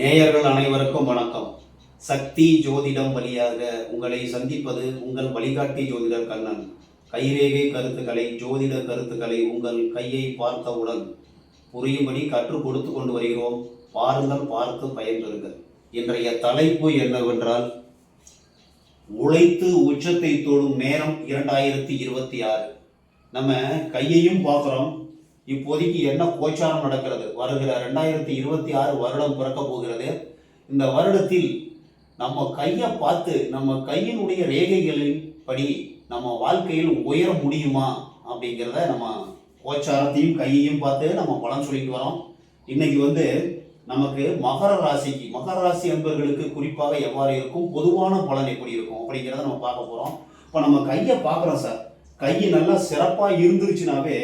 நேயர்கள் அனைவருக்கும் வணக்கம். சக்தி ஜோதிடம் வழியாக உங்களை சந்திப்பது உங்கள் வழிகாட்டி ஜோதிடர் கண்ணன். கைரேகை கருத்துக்களை ஜோதிட கருத்துக்களை உங்கள் கையை பார்த்தவுடன் புரியும்படி கற்றுக் கொடுத்து கொண்டு வருகிறோம். பாருங்கள் பார்த்து பயன்பெறுங்கள். இன்றைய தலைப்பு என்னவென்றால் உழைத்து உச்சத்தை தொடும் நேரம் இரண்டாயிரத்தி இருபத்தி ஆறு. நம்ம கையையும் பார்க்குறோம். இப்போதைக்கு என்ன கோச்சாரம் நடக்கிறது? வருகிற ரெண்டாயிரத்தி இருபத்தி ஆறு வருடம் பிறக்க போகிறது. இந்த வருடத்தில் நம்ம கையை பார்த்து நம்ம கையினுடைய ரேகைகளின் படி நம்ம வாழ்க்கையில் உயர முடியுமா? அப்படிங்கிறத நம்ம கோச்சாரத்தையும் கையையும் பார்த்து நம்ம பலன் சொல்லிட்டு வரோம். இன்னைக்கு வந்து நமக்கு மகர ராசிக்கு மகர ராசி என்பவர்களுக்கு குறிப்பாக எவ்வாறு இருக்கும்? பொதுவான பலன் எப்படி இருக்கும்? அப்படிங்கிறத நம்ம பார்க்க போகிறோம் இப்போ நம்ம கையை பார்க்குறோம் சார். கை நல்லா சிறப்பாக இருந்துருச்சுனாவே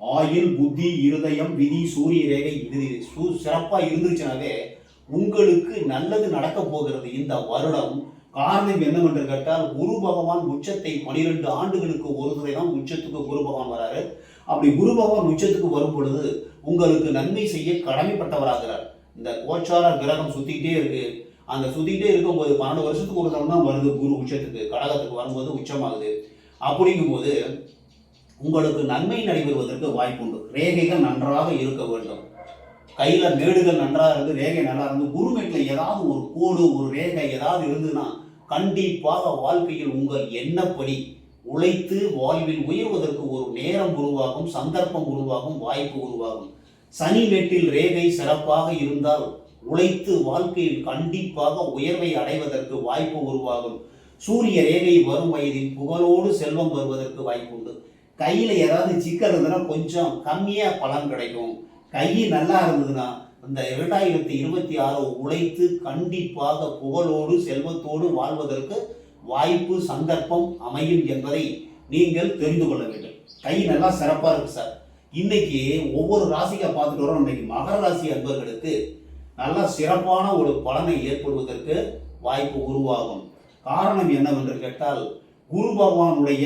ஆயுள் புத்தி இருதயம் விதி சூரிய ரேகை இது சு சிறப்பாக இருந்துச்சுனாவே உங்களுக்கு நல்லது நடக்க போகிறது இந்த வருடம். காரணம் என்னவென்று கேட்டால் குரு பகவான் உச்சத்தை பனிரெண்டு ஆண்டுகளுக்கு ஒரு முறை தான் உச்சத்துக்கு குரு பகவான் வராரு. அப்படி குரு பகவான் உச்சத்துக்கு வரும் பொழுது உங்களுக்கு நன்மை செய்ய கடமைப்பட்டவராகிறார். இந்த கோச்சார கிரகம் சுத்திக்கிட்டே இருக்கு. அந்த சுத்திக்கிட்டே இருக்கும்போது பன்னெண்டு வருஷத்துக்கு ஒரு தரம் தான் வருது குரு உச்சத்துக்கு கடகத்துக்கு வரும்போது உச்சமாகுது. அப்படிங்கும்போது உங்களுக்கு நன்மை நடைபெறுவதற்கு வாய்ப்புண்டு. ரேகைகள் நன்றாக இருக்க வேண்டும். கையில மேடுகள் நன்றாக இருந்து ரேகை நல்லா இருந்து குருமேட்டில் ஏதாவது ஒரு கோடு ஒரு ரேகை ஏதாவது இருந்ததுன்னா கண்டிப்பாக வாழ்க்கையில் உங்கள் எண்ணப்படி உழைத்து வாழ்வில் உயர்வதற்கு ஒரு நேரம் உருவாகும் சந்தர்ப்பம் உருவாகும் வாய்ப்பு உருவாகும். சனி மேட்டில் ரேகை சிறப்பாக இருந்தால் உழைத்து வாழ்க்கையில் கண்டிப்பாக உயர்வை அடைவதற்கு வாய்ப்பு உருவாகும். சூரிய ரேகை வரும் வயதில் புகழோடு செல்வம் வருவதற்கு வாய்ப்புண்டு. கையில் ஏதாவது சிக்கல் இருந்ததுன்னா கொஞ்சம் கம்மியாக பலன் கிடைக்கும். கை நல்லா இருந்ததுன்னா இந்த இரண்டாயிரத்தி இருபத்தி ஆறு உழைத்து கண்டிப்பாக புகழோடு செல்வத்தோடு வாழ்வதற்கு வாய்ப்பு சந்தர்ப்பம் அமையும் என்பதை நீங்கள் தெரிந்து கொள்ள வேண்டும். கை நல்லா சிறப்பாக இருக்கு சார். இன்னைக்கு ஒவ்வொரு ராசியை பார்த்துட்டு வரோம். இன்னைக்கு மகர ராசி அன்பர்களுக்கு நல்ல சிறப்பான ஒரு பலனை ஏற்படுவதற்கு வாய்ப்பு உருவாகும். காரணம் என்னவென்று கேட்டால் குரு பகவானுடைய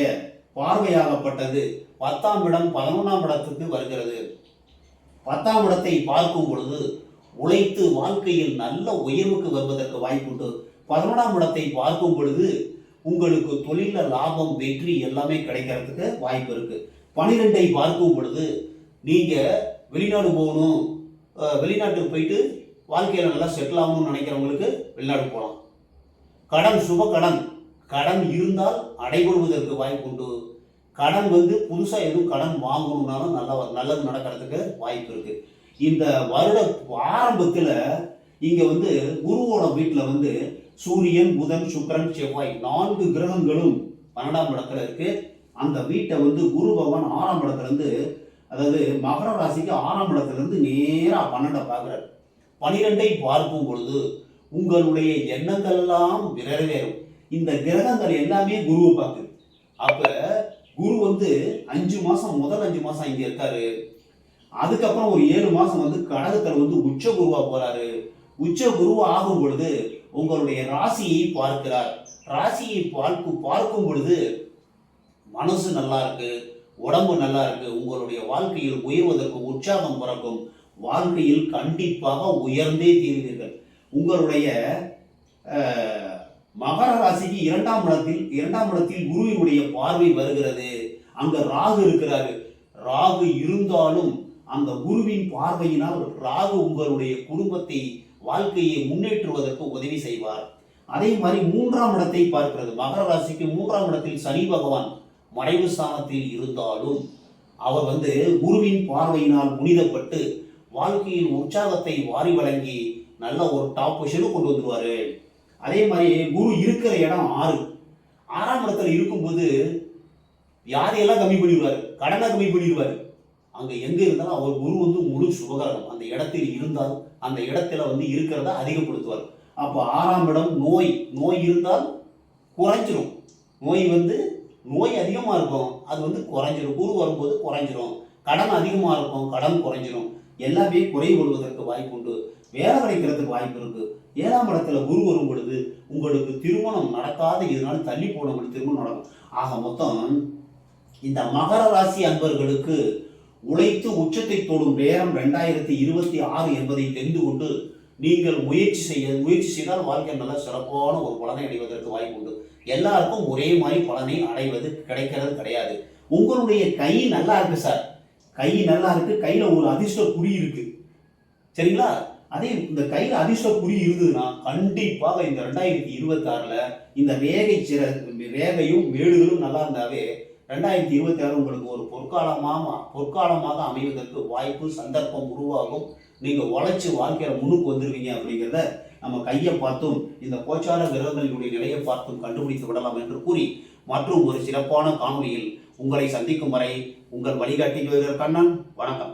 பார்வையாகப்பட்டது. பத்தாம் இடம் பதினொன்றாம் இடத்துக்கு வருகிறது. பத்தாம் இடத்தை பார்க்கும் பொழுது உழைத்து வாழ்க்கையில் நல்ல உயர்வுக்கு வருவதற்கு வாய்ப்புண்டு பதினொன்றாம் இடத்தை பார்க்கும் பொழுது உங்களுக்கு தொழில லாபம் வெற்றி எல்லாமே கிடைக்கிறதுக்கு வாய்ப்பு இருக்கு. பனிரெண்டை பார்க்கும் பொழுது நீங்க வெளிநாடு போகணும் வெளிநாட்டுக்கு போயிட்டு வாழ்க்கையில் நல்லா செட்டில் ஆகணும்னு நினைக்கிறவங்களுக்கு வெளிநாடு போகலாம் கடன் சுப கடன். கடன் இருந்தால் அடைபடுவதற்கு வாய்ப்புண்டு கடன் வந்து புதுசாக எதுவும் கடன் வாங்கணும்னாலும் நல்ல நல்லது நடக்கிறதுக்கு வாய்ப்பு இருக்குது இந்த வருட ஆரம்பத்தில் இங்கே வந்து குருவோட வீட்டில் வந்து சூரியன் புதன் சுக்கிரன் செவ்வாய் நான்கு கிரகங்களும் பன்னெண்டாம் இடத்துல இருக்கு. அந்த வீட்டை வந்து குரு பகவான் ஆறாம் இடத்துலேருந்து அதாவது மகர ராசிக்கு ஆறாம் இடத்துலேருந்து நேராக பன்னெண்டை பார்க்குறாரு பனிரெண்டை பார்க்கும் பொழுது உங்களுடைய எண்ணங்கள்லாம் நிறைவேறும் இந்த கிரகங்கள் எல்லாமே குருவை பார்க்குது. அப்ப குரு வந்து அஞ்சு மாசம் முதல் அஞ்சு மாசம் இங்க இருக்காரு. அதுக்கப்புறம் ஒரு ஏழு மாசம் வந்து கடகத்தில் வந்து உச்ச குருவா போறாரு. உச்ச குருவா ஆகும் பொழுது உங்களுடைய ராசியை பார்க்கிறார். ராசியை பார்க்கும் பார்க்கும் பொழுது மனசு நல்லா இருக்கு உடம்பு நல்லா இருக்கு உங்களுடைய வாழ்க்கையில் உயர்வதற்கு உற்சாகம் பிறக்கும் வாழ்க்கையில் கண்டிப்பாக உயர்ந்தே தீர்வீர்கள். உங்களுடைய மகர ராசிக்கு இரண்டாம் இடத்தில் இரண்டாம் இடத்தில் குருவினுடைய பார்வை வருகிறது. அங்க ராகு இருக்கிறாரு. ராகு இருந்தாலும் அந்த குருவின் பார்வையினால் ராகு உங்களுடைய குடும்பத்தை வாழ்க்கையை முன்னேற்றுவதற்கு உதவி செய்வார். அதே மாதிரி மூன்றாம் இடத்தை பார்க்கிறது. மகர ராசிக்கு மூன்றாம் இடத்தில் சனி பகவான் மறைவு ஸ்தானத்தில் இருந்தாலும் அவர் வந்து குருவின் பார்வையினால் புனிதப்பட்டு வாழ்க்கையில் உற்சாகத்தை வாரி வழங்கி நல்ல ஒரு டாப் பொசிஷனும் கொண்டு வந்துருவாரு. அதே மாதிரி குரு இருக்கிற இடம் ஆறு. ஆறாம் இடத்துல இருக்கும்போது வியாதியெல்லாம் கம்மி பண்ணிடுவார்? கடனை கம்மி பண்ணிடுவார். அங்கே எங்கே இருந்தாலும் அவர் குரு வந்து முழு சுபகரணம். அந்த இடத்தில் இருந்தால் அந்த இடத்துல வந்து இருக்கிறத அதிகப்படுத்துவார். அப்போ ஆறாம் இடம் நோய். நோய் இருந்தால் குறைஞ்சிரும். நோய் வந்து நோய் அதிகமாக இருக்கும். அது வந்து குறைஞ்சிரும். குரு வரும்போது குறைஞ்சிரும். கடன் அதிகமாக இருக்கும். கடன் குறைஞ்சிரும். எல்லாமே குறைபடுவதற்கு வாய்ப்பு உண்டு வேலை கிடைக்கிறதுக்கு வாய்ப்பு இருக்குது ஏழாம் இடத்துல குரு வரும் பொழுது உங்களுக்கு திருமணம் நடக்காத இதனால தள்ளி போனவங்களுக்கு திருமணம் நடக்கும். ஆக மொத்தம் இந்த மகர ராசி அன்பர்களுக்கு உழைத்து உச்சத்தை தொடும் நேரம் ரெண்டாயிரத்தி இருபத்தி ஆறு என்பதை தெரிந்து கொண்டு நீங்கள் முயற்சி செய்ய முயற்சி செய்தால் வாழ்க்கை நல்ல சிறப்பான ஒரு பலனை அடைவதற்கு வாய்ப்பு உண்டு. எல்லாருக்கும் ஒரே மாதிரி பலனை அடைவது கிடைக்கிறது கிடையாது. உங்களுடைய கை நல்லா இருக்கு சார். கை நல்லா இருக்கு. கையில ஒரு அதிர்ஷ்ட குறி இருக்கு. சரிங்களா? அதே இந்த கையில் அதிர்ஷ்ட குறி இருந்ததுன்னா கண்டிப்பாக இந்த ரெண்டாயிரத்தி இருபத்தாறில் இந்த ரேகை சிற ரேகையும் மேடுகளும் நல்லா இருந்தாவே ரெண்டாயிரத்தி இருபத்தி ஆறு உங்களுக்கு ஒரு பொற்காலமாக பொற்காலமாக அமைவதற்கு வாய்ப்பு சந்தர்ப்பம் உருவாகும். நீங்கள் உழைச்சி வாழ்க்கையில் முன்னுக்கு வந்துருவீங்க அப்படிங்கிறத நம்ம கையை பார்த்தும் இந்த கோச்சார கிரகங்களினுடைய நிலையை பார்த்தும் கண்டுபிடித்து விடலாம் என்று கூறி மற்றும் ஒரு சிறப்பான காணொலியில் உங்களை சந்திக்கும் வரை உங்கள் வழிகாட்டி கண்ணன். வணக்கம்.